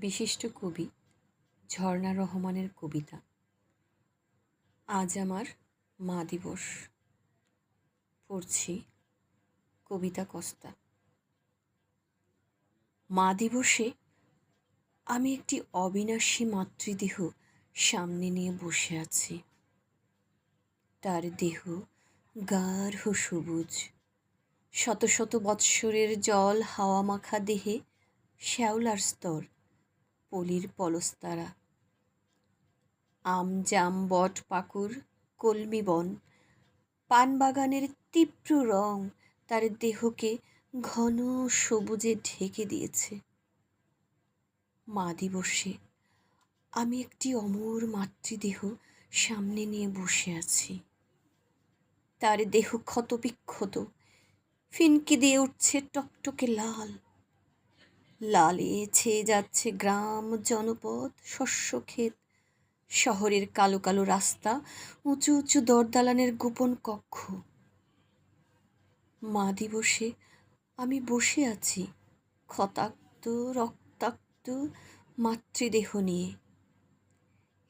বিশিষ্ট কবি ঝর্ণা রহমানের কবিতা। আজ আমার মা দিবস। পড়ছি কবিতা কস্তা। মা দিবসে আমি একটি অবিনাশী মাতৃদেহ সামনে নিয়ে বসে আছি। তার দেহ গাঢ় সবুজ। শত শত বৎসরের জল হাওয়া মাখা দেহে শ্যাওলার স্তর। পলির পলস্তারা। আম জাম বট পাকুর কলমি বন। পান বাগানের তীব্র রং তার দেহকে ঘন সবুজে ঢেকে দিয়েছে। মা দিবসে আমি একটি অমর মাতৃদেহ সামনে নিয়ে বসে আছি। তার দেহ ক্ষতবিক্ষত। ফিনকি দিয়ে উঠছে টকটকে লাল। লালে ছেয়ে যাচ্ছে গ্রাম, জনপদ শস্য ক্ষেত শহরের কালো কালো রাস্তা, উঁচু উঁচু দরদালানের গোপন কক্ষ। মা দিবসে আমি বসে আছি, ক্ষতাক্ত, রক্তাক্ত মাতৃদেহ নিয়ে।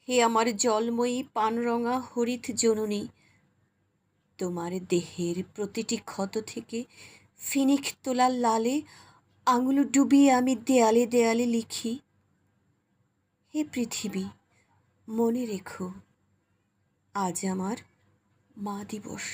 হে আমার জলময়ী পানরঙা হরিৎ জননী, তোমার দেহের প্রতিটি ক্ষত থেকে ফিনিক তোলার লালে আঙুল ডুবিয়ে আমি দেয়ালে দেয়ালে লিখি হে পৃথিবী মনে রেখো আজ আমার মা দিবস।